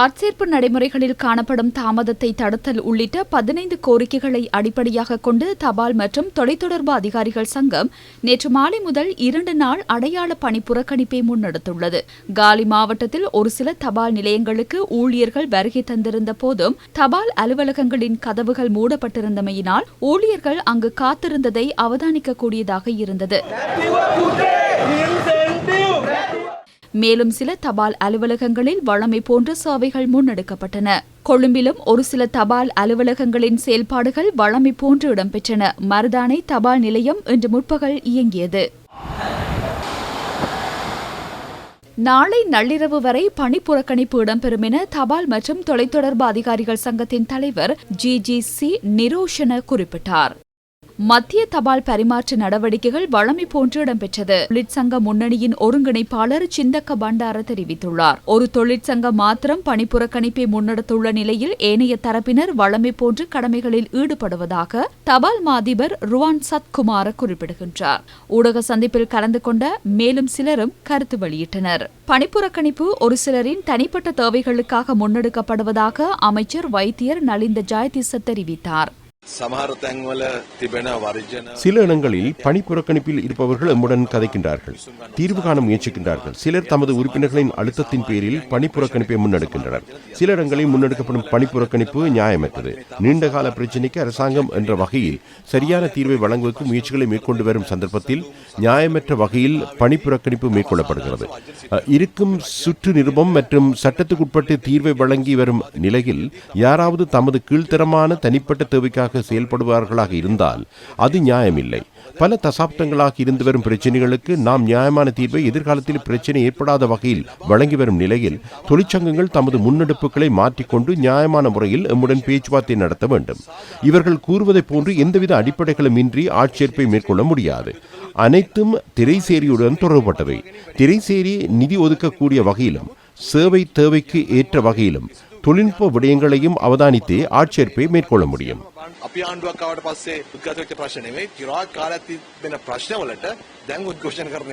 ஆட்சேர்ப்பு நடைமுறைகளில் காணப்படும் தாமதத்தை தடுத்தல் உள்ளிட்ட பதினைந்து கோரிக்கைகளை அடிப்படையாக கொண்டு தபால் மற்றும் தொலைத்தொடர்பு அதிகாரிகள் சங்கம் நேற்று மாலை முதல் இரண்டு நாள் அடையாள பணி புறக்கணிப்பை முன்னெடுத்துள்ளது. காலி மாவட்டத்தில் ஒரு சில தபால் நிலையங்களுக்கு ஊழியர்கள் வருகை தந்திருந்த போதும் தபால் அலுவலகங்களின் கதவுகள் மூடப்பட்டிருந்தமையினால் ஊழியர்கள் அங்கு காத்திருந்ததை அவதானிக்கக்கூடியதாக இருந்தது. மேலும் சில தபால் அலுவலகங்களில் வழமை போன்ற சேவைகள் முன்னெடுக்கப்பட்டன. கொழும்பிலும் ஒரு சில தபால் அலுவலகங்களின் செயல்பாடுகள் வழமை போன்று இடம்பெற்றன. மருதானை தபால் நிலையம் இன்று முற்பகல் இயங்கியது. நாளை நள்ளிரவு வரை பணி புறக்கணிப்பு இடம்பெறும் என தபால் மற்றும் தொலைத்தொடர்பு அதிகாரிகள் சங்கத்தின் தலைவர் ஜி ஜி சி நிரோஷன குறிப்பிட்டார். மத்திய தபால் பரிமாற்ற நடவடிக்கைகள் வழமை போன்று இடம்பெற்றது. தொழிற்சங்க முன்னணியின் ஒருங்கிணைப்பாளர் சிந்தக்க பண்டார தெரிவித்துள்ளார். ஒரு தொழிற்சங்கம் மாத்திரம் பணிப்புறக்கணிப்பை முன்னெடுத்துள்ள நிலையில் ஏனைய தரப்பினர் வழமை போன்று கடமைகளில் ஈடுபடுவதாக தபால் மாதிபர் ருவான் சத்குமார குறிப்பிடுகின்றார். ஊடக சந்திப்பில் கலந்து கொண்ட மேலும் சிலரும் கருத்து வெளியிட்டனர். பணிப்புறக்கணிப்பு ஒரு சிலரின் தனிப்பட்ட தேவைகளுக்காக முன்னெடுக்கப்படுவதாக அமைச்சர் வைத்தியர் நலிந்த ஜாயதிச தெரிவித்தார். சில இடங்களில் பணி புறக்கணிப்பில் இருப்பவர்கள் எம்முடன் கதைக்கின்றார்கள் தீர்வு காண முயற்சிக்கின்றார்கள். சிலர் தமது உறுப்பினர்களின் அழுத்தத்தின் பேரில் பணி புறக்கணிப்பை முன்னெடுக்கின்றனர். சில இடங்களில் முன்னெடுக்கப்படும் பணி புறக்கணிப்பு நியாயமற்றது. நீண்டகால பிரச்சினைக்கு அரசாங்கம் என்ற வகையில் சரியான தீர்வை வழங்குவதற்கு முயற்சிகளை மேற்கொண்டு வரும் சந்தர்ப்பத்தில் நியாயமற்ற வகையில் பணி புறக்கணிப்பு மேற்கொள்ளப்படுகிறது. இருக்கும் சுற்று நிருபம் மற்றும் சட்டத்துக்குட்பட்டு தீர்வை வழங்கி வரும் நிலையில் யாராவது தமது கீழ்த்தரமான தனிப்பட்ட தேவைக்காக செயல்படுவார்களாக இருந்தால் அது நியாயமில்லை. பல தசாப்தங்களாக இருந்து வரும் பிரச்சனைகளுக்கு நாம் நியாயமான தீர்வை எதிர்காலத்தில் பிரச்சனை ஏற்படாத வகையில் வழங்கி வரும் நிலையில் தொழிற்சங்கங்கள் தமது முன்னெடுப்புகளை மாற்றிக்கொண்டு நியாயமான முறையில் எம்முடன் பேச்சுவார்த்தை நடத்த வேண்டும். இவர்கள் கூறுவதைப் போன்று எந்தவித அடிப்படைகளும் இன்றி ஆட்சேர்ப்பை மேற்கொள்ள முடியாது. அனைத்தும் திரைசேரியுடன் தொடர்பட்டவை திரைசேரி நிதி ஒதுக்கக்கூடிய வகையிலும் சேவை தேவைக்கு ஏற்ற வகையிலும் தொழில்நுட்ப விடயங்களையும் அவதானித்தே ஆட்சேர்ப்பை மேற்கொள்ள முடியும் අපි ආණ්ඩුවක් ආවට පස්සේ උද්ගත වෙච්ච ප්‍රශ්න නෙවෙයි චිරාත් කාලයක් තිබෙන ප්‍රශ්නවලට දැන් උද්ඝෝෂණ කරන